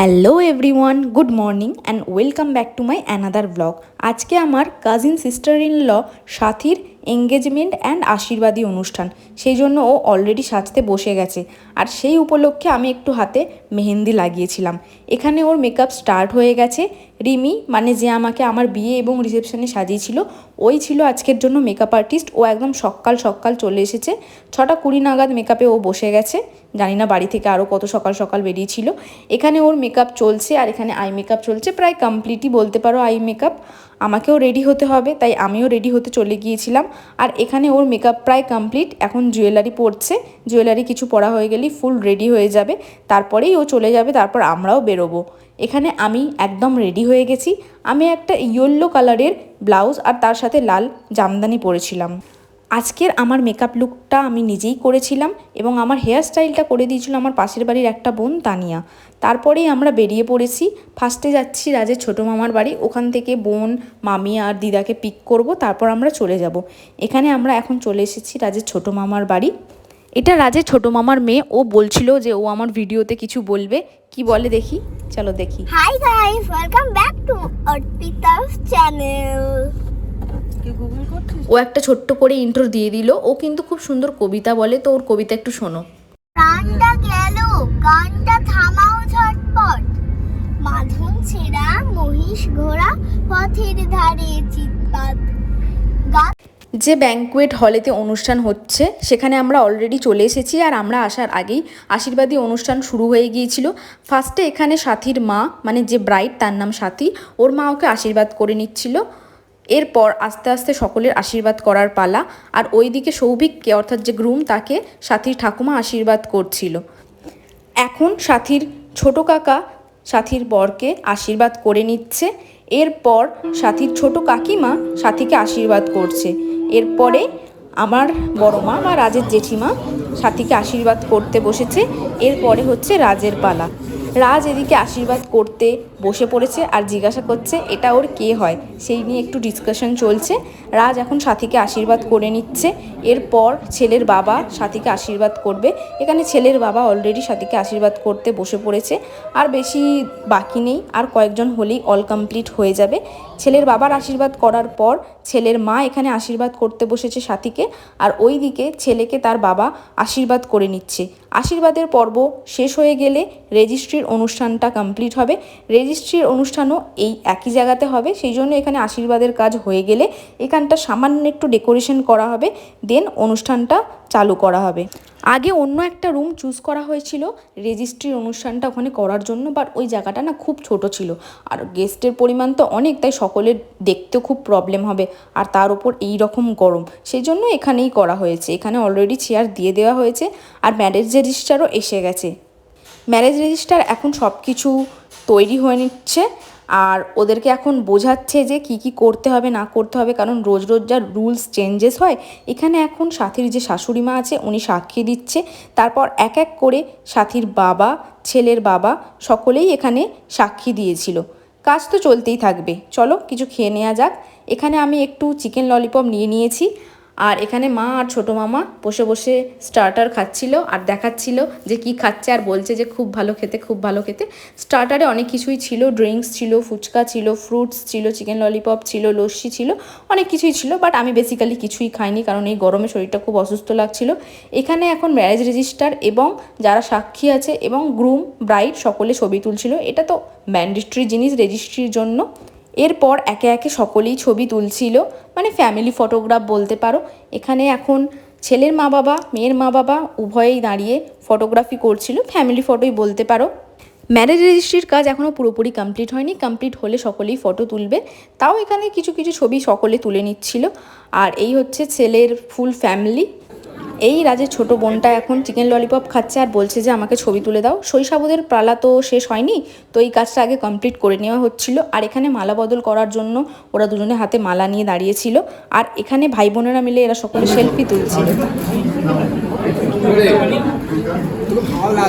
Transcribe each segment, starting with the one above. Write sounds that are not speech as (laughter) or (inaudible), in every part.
Hello everyone good morning and welcome back to my another blog আজকে আমার cousin sister in law সাথীর engagement and আশীর্বাদী অনুষ্ঠান। সেই জন্য ও অলরেডি সাজতে বসে গেছে। আর সেই উপলক্ষে আমি একটু হাতে মেহেন্দি লাগিয়েছিলাম। এখানে ওর মেকআপ স্টার্ট হয়ে গেছে। রিমি মানে যে আমাকে আমার বিয়ে এবং রিসেপশনে সাজিয়েছিল, ওই ছিল আজকের জন্য মেকআপ আর্টিস্ট ও একদম সকাল সকাল চলে এসেছে। ছটা কুড়ি নাগাদ মেকআপে ও বসে গেছে। জানি না বাড়ি থেকে আরও কত সকাল সকাল বেরিয়েছিল। এখানে ওর মেকআপ চলছে আর এখানে আই মেকআপ চলছে। প্রায় কমপ্লিটই বলতে পারো আই মেকআপ আমাকেও রেডি হতে হবে, তাই আমিও রেডি হতে চলে গিয়েছিলাম। আর এখানে ওর মেকআপ প্রায় কমপ্লিট এখন জুয়েলারি পরছে। জুয়েলারি কিছু পরা হয়ে গেলেই ফুল রেডি হয়ে যাবে। তারপরেই ও চলে যাবে, তারপর আমরাও বেরোবো। এখানে আমি একদম রেডি হয়ে গেছি। আমি একটা ইয়েলো কালারের ব্লাউজ আর তার সাথে লাল জামদানি পরেছিলাম। আজকের আমার মেকআপ লুকটা আমি নিজেই করেছিলাম এবং আমার হেয়ার স্টাইলটা করে দিয়েছিল আমার পাশের বাড়ির একটা বোন তানিয়া। তারপরেই আমরা বেরিয়ে পড়েছি ফার্স্টে যাচ্ছি রাজের ছোটো মামার বাড়ি ওখান থেকে বোন মামি আর দিদাকে পিক করব তারপর আমরা চলে যাব। এখানে আমরা এখন চলে এসেছি রাজের ছোটো মামার বাড়ি। এটা রাজের ছোটো মামার মেয়ে ও বলছিল যে ও আমার ভিডিওতে কিছু বলবে। কি বলে দেখি? চলো দেখি। Hi guys, welcome back to Arpita's channel. ও একটা ছোট্ট করে ইন্ট্রো দিয়ে দিল। ও কিন্তু খুব সুন্দর কবিতা বলে। তো ওর কবিতা একটু শোনো। প্রাণটা গেল গানটা থামাও ঝটপট। মাধন ছেঁড়া মহিষ ঘোড়া পথের ধারে চিৎপাত। যে ব্যাঙ্কুয়েট হলেতে অনুষ্ঠান হচ্ছে সেখানে আমরা অলরেডি চলে এসেছি আর আমরা আসার আগেই আশীর্বাদী অনুষ্ঠান শুরু হয়ে গিয়েছিল। ফার্স্টে এখানে সাথীর মা মানে যে ব্রাইড তার নাম সাথী ওর মা ওকে আশীর্বাদ করে নিচ্ছিল। এরপর আস্তে আস্তে সকলের আশীর্বাদ করার পালা, আর ওইদিকে সৌভিককে, অর্থাৎ যে গ্রুম, তাকে সাথীর ঠাকুমা আশীর্বাদ করছিল। এখন সাথীর ছোট কাকা, সাথীর বরকে আশীর্বাদ করে নিচ্ছে। এরপর সাথীর ছোট কাকিমা সাথীকে আশীর্বাদ করছে। এরপরে আমার বড় মা বা রাজের জেঠিমা, সাথীকে আশীর্বাদ করতে বসেছে। এরপরে হচ্ছে রাজের পালা। রাজ এদিকে আশীর্বাদ করতে বসে পড়েছে আর জিজ্ঞাসা করছে, এটা ওর কে হয়? সেই নিয়ে একটু ডিসকাশন চলছে। রাজ এখন সাথীকে আশীর্বাদ করে নিচ্ছে। এরপর ছেলের বাবা সাথীকে আশীর্বাদ করবে। এখানে ছেলের বাবা অলরেডি সাথীকে আশীর্বাদ করতে বসে পড়েছে। আর বেশি বাকি নেই। আর কয়েকজন হলেই অল কমপ্লিট হয়ে যাবে। ছেলের বাবার আশীর্বাদ করার পর ছেলের মা এখানে আশীর্বাদ করতে বসেছে সাথীকে। আর ওই দিকে ছেলেকে তার বাবা আশীর্বাদ করে নিচ্ছে। আশীর্বাদের পর্ব শেষ হয়ে গেলে রেজিস্ট্রির অনুষ্ঠানটা কমপ্লিট হবে। রেজিস্ট্রির অনুষ্ঠানও এই একই জায়গাতে হবে। সেই জন্য এখানে আশীর্বাদের কাজ হয়ে গেলে এখানটা সামান্য একটু ডেকোরেশন করা হবে, দেন অনুষ্ঠানটা চালু করা হবে। আগে অন্য একটা রুম চুজ করা হয়েছিল, রেজিস্ট্রির অনুষ্ঠানটা ওখানে করার জন্য, বাট ওই জায়গাটা না খুব ছোট ছিল। আর গেস্টের পরিমাণ তো অনেক, তাই সকলের দেখতেও খুব প্রবলেম হবে, আর তার উপর এই রকম গরম। সেই জন্য এখানেই করা হয়েছে। এখানে অলরেডি চেয়ার দিয়ে দেওয়া হয়েছে, আর ম্যারেজ রেজিস্টারও এসে গেছে। ম্যারেজ রেজিস্টার এখন সব কিছু তৈরি হয়ে নিচ্ছে। আর ওদেরকে এখন বোঝাচ্ছে যে কি কি করতে হবে, না করতে হবে, কারণ রোজ রোজ যা রুলস চেঞ্জেস হয়, এখানে এখন সাথীর যে শাশুড়ি মা আছে, উনি সাক্ষী দিচ্ছে। তারপর এক এক করে সাথীর বাবা, ছেলের বাবা সকলেই এখানে সাক্ষী দিয়েছিল। কাজ তো চলতেই থাকবে। চলো, কিছু খেয়ে নেওয়া যাক। এখানে আমি একটু চিকেন ললিপপ নিয়ে নিয়েছি। আর এখানে মা আর ছোটো মামা বসে বসে স্টার্টার খাচ্ছিল আর দেখাচ্ছিল যে কি খাচ্ছে আর বলছে যে খুব ভালো খেতে, খুব ভালো খেতে। স্টার্টারে অনেক কিছুই ছিল ড্রিঙ্কস ছিল, ফুচকা ছিল ফ্রুটস ছিল চিকেন ললিপপ ছিল, লস্যি ছিল, অনেক কিছুই ছিল বাট আমি বেসিক্যালি কিছুই খাইনি কারণ এই গরমে শরীরটা খুব অসুস্থ লাগছিল। এখানে এখন ম্যারেজ রেজিস্টার এবং যারা সাক্ষী আছে এবং গ্রুম ব্রাইড সকলে ছবি তুলছিল। এটা তো ম্যান্ডেটরি জিনিস রেজিস্ট্রির জন্য। এরপর একে একে সকলেই ছবি তুলছিল। মানে ফ্যামিলি ফটোগ্রাফ বলতে পারো। এখানে এখন ছেলের মা বাবা, মেয়ের মা বাবা উভয়েই দাঁড়িয়ে ফটোগ্রাফি করছিল। ফ্যামিলি ফটোই বলতে পারো। ম্যারেজ রেজিস্ট্রির কাজ এখনও পুরোপুরি কমপ্লিট হয়নি। কমপ্লিট হলে সকলেই ফটো তুলবে। তাও এখানে কিছু কিছু ছবি সকলে তুলে নিচ্ছিল। আর এই হচ্ছে ছেলের ফুল ফ্যামিলি এই রাজের ছোট বোনটা এখন চিকেন ললিপপ খাচ্ছে আর বলছে যে, আমাকে ছবি তুলে দাও। শৈশাবদের পালা তো শেষ হয়নি, তো এই কাজটা আগে কমপ্লিট করে নেওয়া হচ্ছিল। আর এখানে মালা বদল করার জন্য ওরা দুজনে হাতে মালা নিয়ে দাঁড়িয়েছিল। আর এখানে ভাই বোনেরা মিলে এরা সকলে সেলফি তুলছিল। ভালো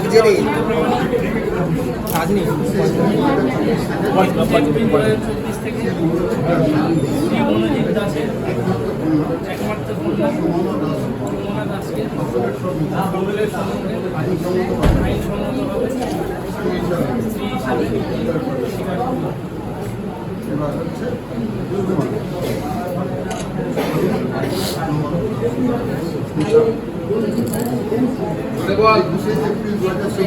লাগছে রে রাজনী আমরা দাসকে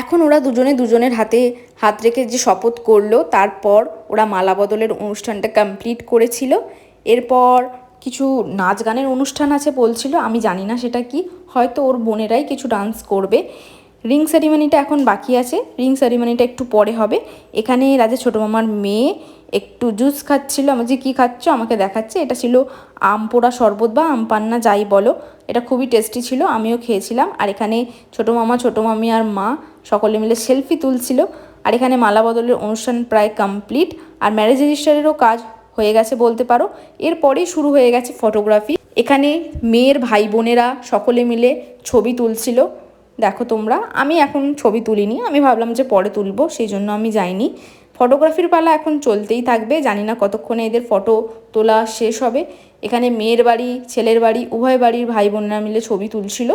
এখন ওরা দুজনে দুজনের হাতে হাত রেখে যে শপথ করল, তারপর ওরা মালা বদলের অনুষ্ঠানটা কমপ্লিট করেছিল। এরপর কিছু নাচ গানের অনুষ্ঠান আছে বলছিল, আমি জানি না সেটা কি, হয়তো ওর বোনেরাই কিছু ডান্স করবে। রিং সেরিমনিটা এখন বাকি আছে রিং সেরিমনিটা একটু পরে হবে। এখানে রাজা ছোটো মামার মেয়ে একটু জুস খাচ্ছিল আমার যে কী খাচ্ছ? আমাকে দেখাচ্ছে, এটা ছিল আম পোড়া শরবত বা আম পান্না, যাই বলো। এটা খুবই টেস্টি ছিল, আমিও খেয়েছিলাম। আর এখানে ছোটো মামা, ছোটো মামি আর মা সকলে মিলে সেলফি তুলছিল। আর এখানে মালা বদলের অনুষ্ঠান প্রায় কমপ্লিট আর ম্যারেজ রেজিস্টারেরও কাজ হয়ে গেছে বলতে পারো। এরপরেই শুরু হয়ে গেছে ফটোগ্রাফি এখানে মেয়ের ভাই বোনেরা সকলে মিলে ছবি তুলছিল। দেখো তোমরা, আমি এখন ছবি তুলিনি, আমি ভাবলাম যে পরে তুলবো, সেই জন্য আমি যাইনি। ফটোগ্রাফির পালা এখন চলতেই থাকবে, জানি না কতক্ষণে এদের ফটো তোলা শেষ হবে। এখানে মেয়ের বাড়ি, ছেলের বাড়ি, উভয় বাড়ির ভাই বোনেরা মিলে ছবি তুলছিল।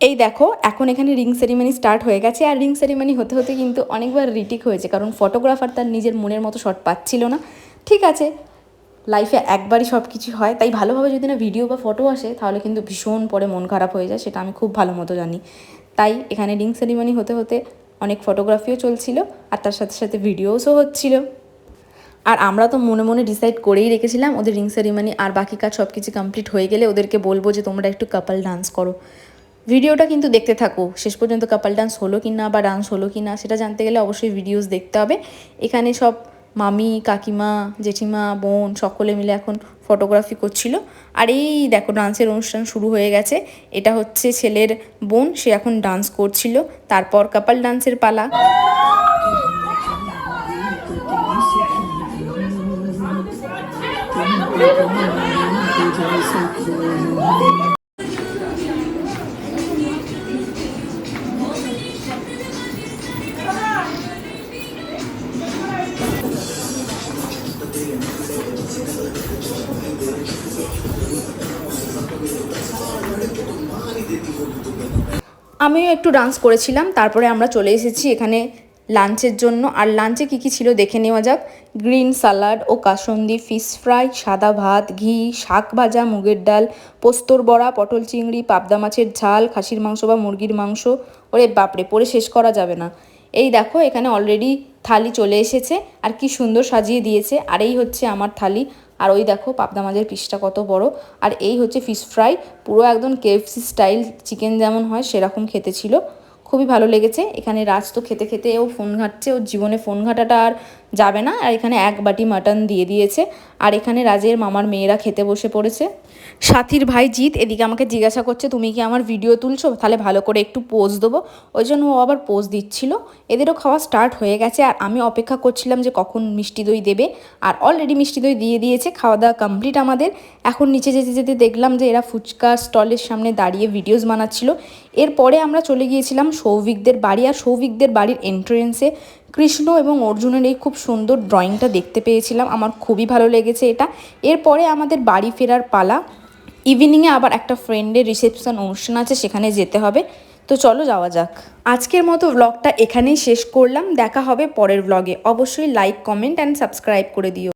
এই দেখো, এখন এখানে রিং সেরিমনি স্টার্ট হয়ে গেছে। আর রিং সেরিমনি হতে হতে কিন্তু অনেকবার রিটিক হয়েছে, কারণ ফটোগ্রাফার তার নিজের মনের মতো শট পাচ্ছিল না। ঠিক আছে লাইফে একবারই সব কিছু হয়। তাই ভালোভাবে যদি না ভিডিও বা ফটো আসে, তাহলে কিন্তু ভীষণ পরে মন খারাপ হয়ে যায়, সেটা আমি খুব ভালো মতো জানি। তাই এখানে রিং সেরিমনি হতে হতে অনেক ফটোগ্রাফিও চলছিল, আর তার সাথে সাথে ভিডিওসও হচ্ছিল। আর আমরা তো মনে মনে ডিসাইড করেই রেখেছিলাম, ওদের রিং সেরিমনি আর বাকি কাজ সব কিছু কমপ্লিট হয়ে গেলে ওদেরকে বলব যে, তোমরা একটু কাপাল ডান্স করো। ভিডিওটা কিন্তু দেখতে থাকো, শেষ পর্যন্ত কাপাল ডান্স হলো কি না বা ডান্স হলো কি না সেটা জানতে গেলে অবশ্যই ভিডিওস দেখতে হবে। এখানে সব মামি, কাকিমা, জেঠিমা, বোন সকলে মিলে এখন ফটোগ্রাফি করছিল। আর এই দেখো ডান্সের অনুষ্ঠান শুরু হয়ে গেছে। এটা হচ্ছে ছেলের বোন, সে এখন ডান্স করছিল। তারপর কাপাল ডান্সের পালা। (laughs) আমিও একটু ডান্স করেছিলাম, তারপরে আমরা চলে এসেছি এখানে লাঞ্চের জন্য। আর লাঞ্চে কী কী ছিল দেখে নেওয়া যাক। গ্রিন সালাড, ও কাসন্দি ফিশ ফ্রাই, সাদা ভাত, ঘি, শাক ভাজা, মুগের ডাল, পোস্তর বড়া, পটল চিংড়ি, পাবদা মাছের ঝাল, খাসির মাংস বা মুরগির মাংস। ওরে বাপরে, পরে শেষ করা যাবে না। এই দেখো, এখানে অলরেডি থালি চলে এসেছে। আর কি সুন্দর সাজিয়ে দিয়েছে। আর এই হচ্ছে আমার থালি। আর ওই দেখো পাবদা মাছের পিসটা কত বড়। আর এই হচ্ছে ফিশ ফ্রাই পুরো একদম কেএফসি স্টাইল চিকেন যেমন হয় সেরকম খেতে ছিল। খুবই ভালো লেগেছে। এখানে রাজ তো খেতে খেতে ও ফোন ঘাটছে, ওর জীবনে ফোন ঘাটাটা আর যাবে না। আর এখানে এক বাটি মাটন দিয়ে দিয়েছে। আর এখানে রাজের মামার মেয়েরা খেতে বসে পড়েছে। সাথীর ভাই জিৎ এদিকে আমাকে জিজ্ঞাসা করছে, তুমি কি আমার ভিডিও তুলছো? তাহলে ভালো করে একটু পোজ দেবো। ওই জন্য ও আবার পোজ দিচ্ছিল। এদেরও খাওয়া স্টার্ট হয়ে গেছে। আর আমি অপেক্ষা করছিলাম যে কখন মিষ্টি দই দেবে। আর অলরেডি মিষ্টি দই দিয়ে দিয়েছে। খাওয়া দাওয়া কমপ্লিট আমাদের। এখন নিচে যেতে যেতে দেখলাম যে এরা ফুচকা স্টলের সামনে দাঁড়িয়ে ভিডিওস বানাচ্ছিল। এরপরে আমরা চলে গিয়েছিলাম সৌভিকদের বাড়ি। আর সৌভিকদের বাড়ির এন্ট্রেন্সে কৃষ্ণ এবং অর্জুনের এই খুব সুন্দর ড্রয়িংটা দেখতে পেয়েছিলাম। আমার খুবই ভালো লেগেছে এটা। এরপরে আমাদের বাড়ি ফেরার পালা। ইভিনিংয়ে আবার একটা ফ্রেন্ডের রিসেপশন অনুষ্ঠান আছে, সেখানে যেতে হবে। তো চলো যাওয়া যাক। আজকের মতো ব্লগটা এখানেই শেষ করলাম। দেখা হবে পরের ব্লগে অবশ্যই লাইক কমেন্ট অ্যান্ড সাবস্ক্রাইব করে দিও।